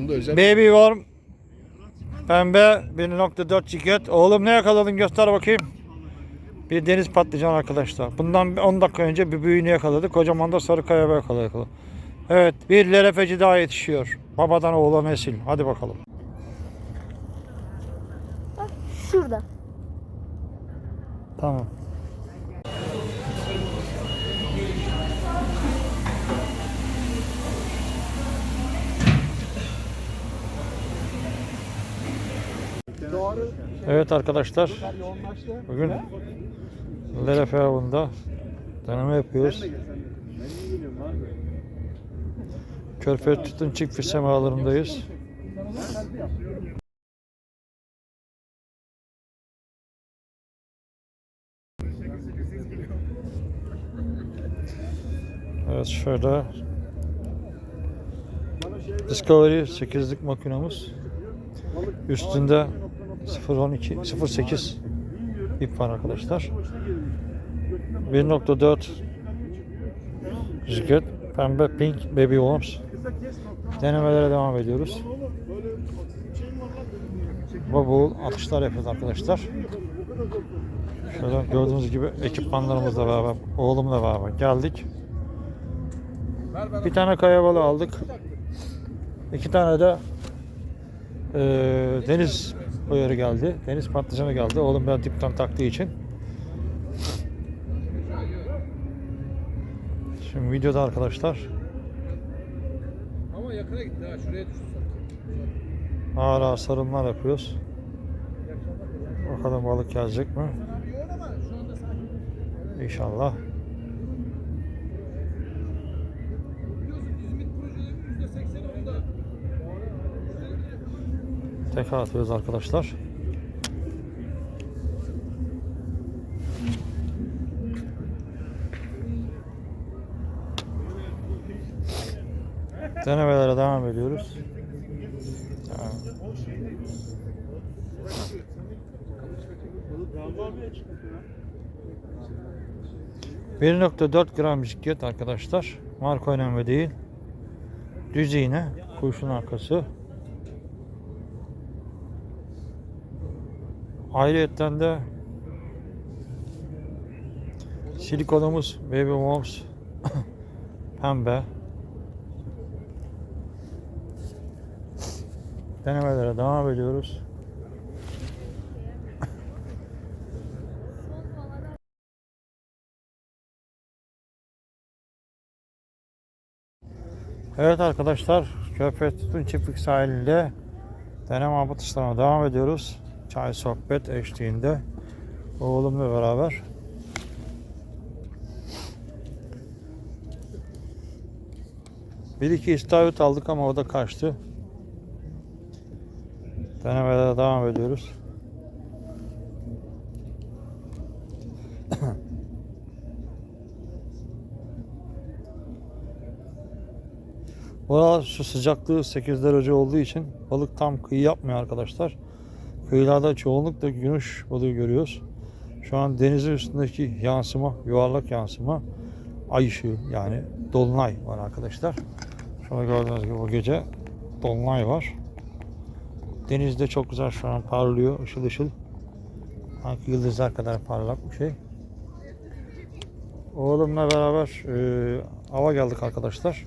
Bunda özel Baby Worm Pembe 1.4 ciket. Oğlum ne yakaladın göster bakayım. Bir deniz patlıcan arkadaşlar. Bundan 10 dakika önce bir büyüğünü yakaladık. Kocaman da sarı kayaba yakaladık. Evet bir lerefeci daha yetişiyor. Babadan oğula nesil. Hadi bakalım. Şurada. Tamam. Evet arkadaşlar. Bugün Lerefe avında deneme yapıyoruz. Körfez Tütün Çift Fişem ağlarındayız. Evet şöyle Discovery 8'lik makinamız. Üstünde 012 08 ip var arkadaşlar. 1.4 Jiget pembe pink baby worms. Denemelere devam ediyoruz. Bol atışlar yapıyoruz arkadaşlar. Şöyle gördüğünüz gibi ekipmanlarımızla beraber, oğlumla beraber geldik. Bir tane kaya balığı aldık. İki tane de eee, deniz uyarı geldi. Deniz patlıcanı geldi. Oğlum ben dipten taktığı için. Şimdi videoda arkadaşlar Ama yakına gitti ha şuraya düştü hala sarımlar yapıyoruz. Bakalım balık gelecek mi? İnşallah. Tekrar atıyoruz arkadaşlar. Denemelere devam ediyoruz. Yani 1.4 gram bisiklet arkadaşlar. Marka önemli değil. Düz iğne. Kurşun arkası. Ayrıyetten de silikonumuz Baby Moms pembe. Denemelere devam ediyoruz. Evet arkadaşlar, Köpek Tutun Çiftlik sahilinde deneme atışlarına devam ediyoruz. Çay sohbet eşliğinde oğlumla beraber. Bir iki istavrit aldık ama o da kaçtı. Denemelere devam ediyoruz. Burada su sıcaklığı 8 derece olduğu için balık tam kıyı yapmıyor arkadaşlar. Kıyılarda çoğunlukla gümüş balığı görüyoruz. Şu an denizin üstündeki yansıma, yuvarlak yansıma ay ışığı yani dolunay var arkadaşlar. Şöyle gördüğünüz gibi bu gece dolunay var. Denizde çok güzel şu an parlıyor ışıl ışıl. Sanki yıldızlar kadar parlak bir şey. Oğlumla beraber e, ava geldik arkadaşlar.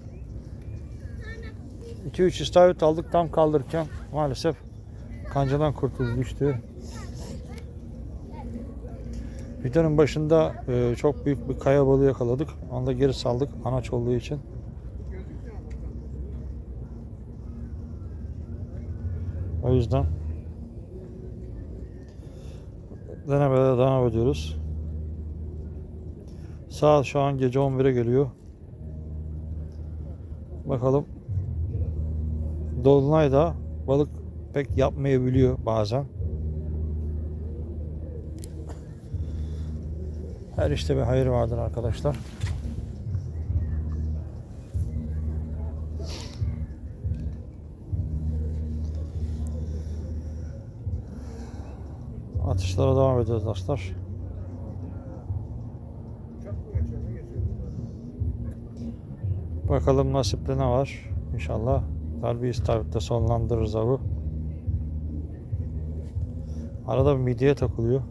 2-3 istavrit aldık tam kaldırırken maalesef kancadan kurtuldu düştü. Videonun başında e, çok büyük bir kaya balığı yakaladık. Onu da geri saldık anaç olduğu için. O yüzden denemelere devam ediyoruz. Saat şu an gece 11'e geliyor. Bakalım Dolunay'da balık pek yapmayabiliyor bazen. Her işte bir hayır vardır arkadaşlar. Atışlara devam ediyoruz dostlar. Bakalım nasipte ne var. İnşallah Harbi istavritte sonlandırırız avı. Arada bir midyeye takılıyor.